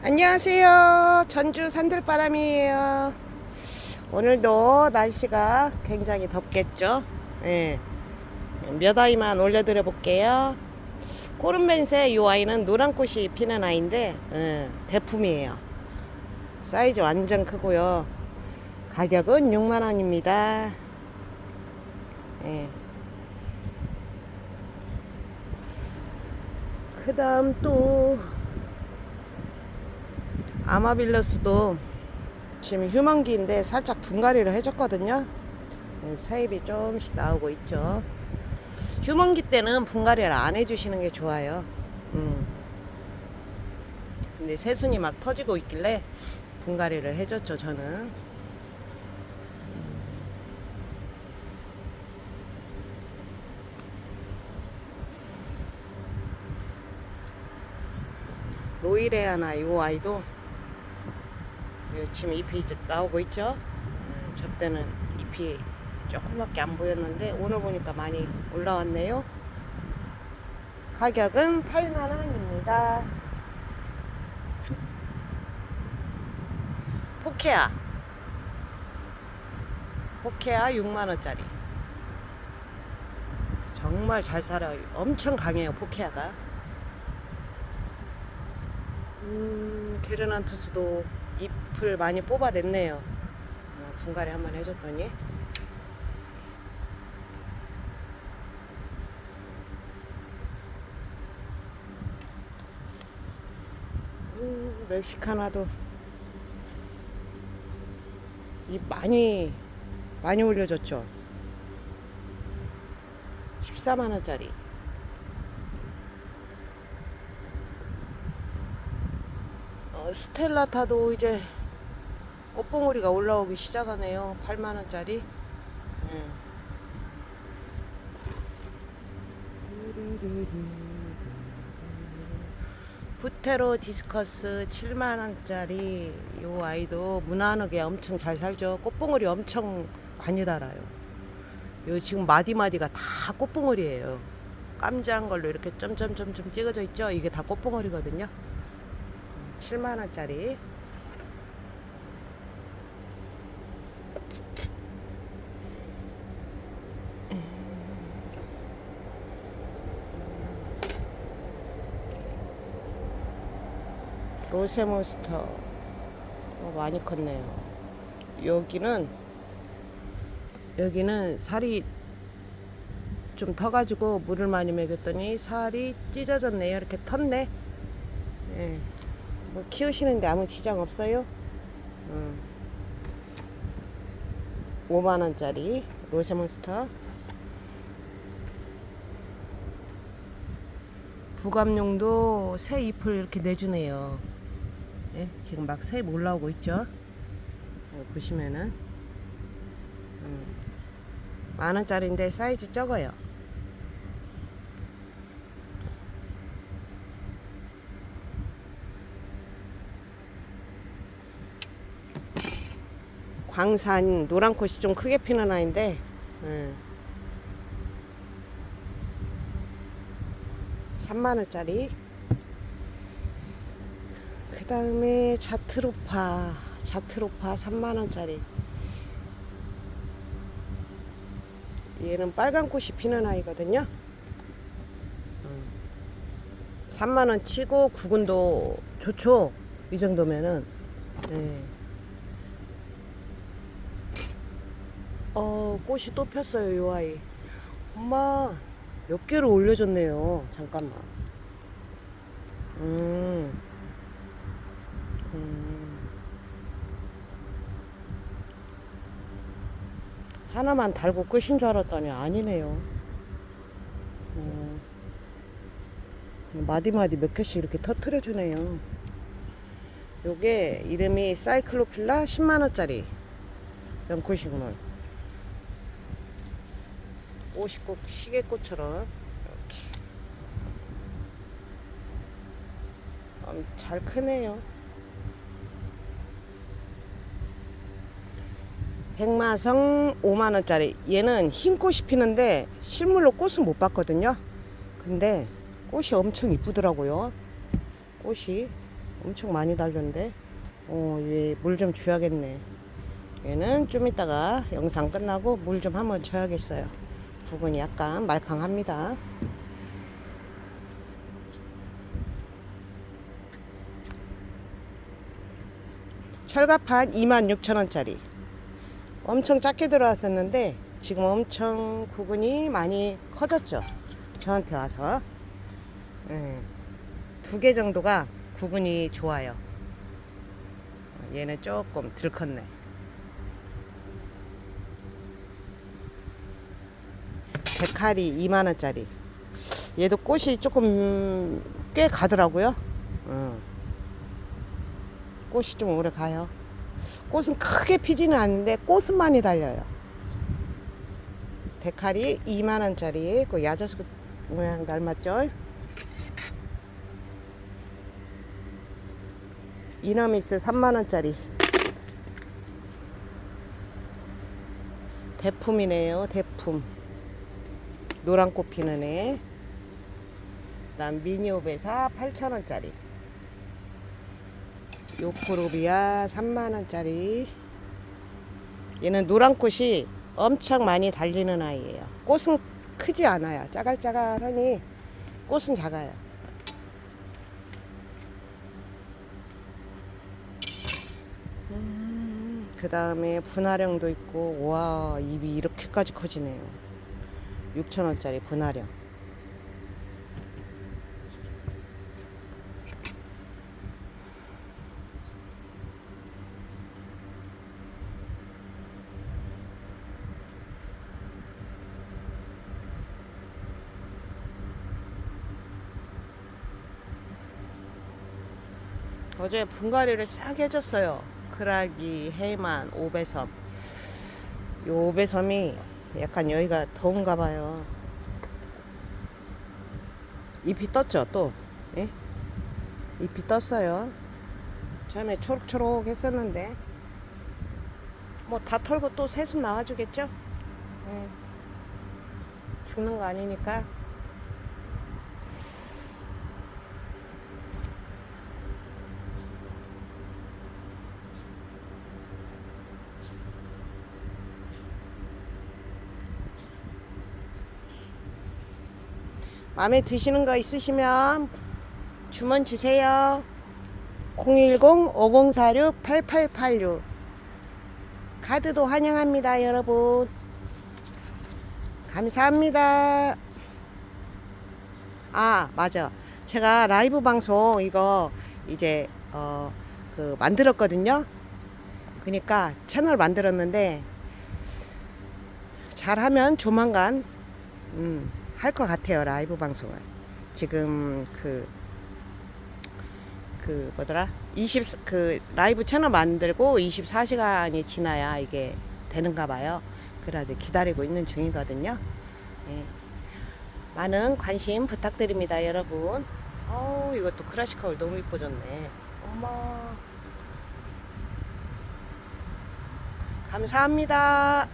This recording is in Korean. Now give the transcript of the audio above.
안녕하세요. 전주 산들바람이에요. 오늘도 날씨가 굉장히 덥겠죠. 예. 몇 아이만 올려드려 볼게요. 코른벤세 이 아이는 노란 꽃이 피는 아이인데 예, 대품이에요. 사이즈 완전 크고요. 가격은 6만 원입니다. 예. 그 다음 또 아마빌러스도 지금 휴먼기인데 살짝 분갈이를 해줬거든요. 네, 사입이 조금씩 나오고 있죠. 휴먼기 때는 분갈이를 안 해주시는 게 좋아요. 음. 근데 새순이 막 터지고 있길래 분갈이를 해줬죠, 저는. 로이레아나 이 아이도 요 지금 잎이 나오고 있죠. 음, 저 때는 잎이 조금밖에 안 보였는데 오늘 보니까 많이 올라왔네요. 가격은 8만 원입니다. 포케아 포케아 6만 원짜리. 정말 잘 살아요. 엄청 강해요 포케아가. 음, 게르난투스도 잎을 많이 뽑아냈네요. 어, 분갈이 한번 해줬더니. 음, 멕시카나도 잎 많이 많이 올려줬죠. 14만 원짜리. 스텔라 타도 이제 꽃봉오리가 올라오기 시작하네요. 8만 원짜리. 부테로 디스커스 7만 원짜리 요 아이도 무난하게 엄청 잘 살죠. 꽃봉오리 엄청 많이 달아요. 요 지금 마디마디가 다 꽃봉오리예요. 깜장 걸로 이렇게 점점점점 찍어져 있죠. 이게 다 꽃봉오리거든요. 7만 원짜리. 로세몬스터 어, 많이 컸네요. 여기는 여기는 살이 좀 터가지고 물을 많이 먹였더니 살이 찢어졌네요. 이렇게 텄네. 예. 뭐 키우시는데 아무 지장 없어요. 음. 5만 원짜리 로세몬스터. 부감용도 새 잎을 이렇게 내주네요. 예, 지금 막 새잎 올라오고 있죠. 어, 보시면은 음, 만 원짜리인데 사이즈 적어요. 광산 노란 꽃이 좀 크게 피는 아이인데 예. 3만 원짜리. 그 다음에 자트로파, 자트로파 3만 원짜리. 얘는 빨간 꽃이 피는 아이거든요. 3만 원 치고 구근도 좋죠. 이 정도면은. 네. 어, 꽃이 또 폈어요, 요 아이. 엄마, 몇 개를 올려줬네요. 잠깐만. 음. 음. 하나만 달고 끝인 줄 알았더니 아니네요. 음. 마디마디 몇 개씩 이렇게 터트려 주네요. 요게 이름이 사이클로필라 10만원짜리 연꽃식물. 꽃이 꼭 시계꽃처럼 이렇게. 음, 잘 크네요. 백마성 5만원짜리. 얘는 흰 꽃이 피는데 실물로 꽃은 못 봤거든요. 근데 꽃이 엄청 이쁘더라고요. 꽃이 엄청 많이 달렸는데. 어, 얘물좀 줘야겠네. 얘는 좀 이따가 영상 끝나고 물 좀 한번 줘야겠어요 부분이 약간 말캉합니다. 철갑판 26,000원짜리. 엄청 작게 들어왔었는데 지금 엄청 구근이 많이 커졌죠. 저한테 와서. 예. 두개 정도가 구근이 좋아요. 얘는 조금 덜 컸네 백할이 2만원짜리. 얘도 꽃이 조금 꽤 가더라고요. 응. 꽃이 좀 오래 가요. 꽃은 크게 피지는 않는데 꽃은 많이 달려요. 백할이 2만원짜리 그 야자수 모양 닮았죠? 이너미스 3만원짜리. 대품이네요 대품 노란 꽃 피는 애. 그다음 미니오베사 8천원짜리. 요프로비아 3만원짜리. 얘는 노란 꽃이 엄청 많이 달리는 아이예요. 꽃은 크지 않아요. 짜갈짜갈하니 꽃은 작아요. 그 다음에 분화령도 있고 와 입이 이렇게까지 커지네요 6천원짜리 분화령 어제 분갈이를 싹 해줬어요. 크라기, 해만, 오배섬. 요 오배섬이 약간 여기가 더운가 봐요. 잎이 떴죠, 또. 예? 잎이 떴어요. 처음에 초록초록 했었는데. 뭐 다 털고 또 새순 나와주겠죠? 음. 죽는 거 아니니까. 마음에 드시는 거 있으시면 주문 주세요. 010-5046-8886 카드도 환영합니다, 여러분. 감사합니다. 아, 맞아. 제가 라이브 방송 이거 이제 어 그 만들었거든요. 그러니까 채널 만들었는데 잘하면 조만간 음, 할 것 같아요 라이브 방송을. 지금 그 그 뭐더라? 20 그 라이브 채널 만들고 24시간이 지나야 이게 되는가 봐요. 그래가지고 기다리고 있는 중이거든요. 예. 많은 관심 부탁드립니다 여러분. 어우 이것도 크라시카울 너무 이뻐졌네. 엄마. 감사합니다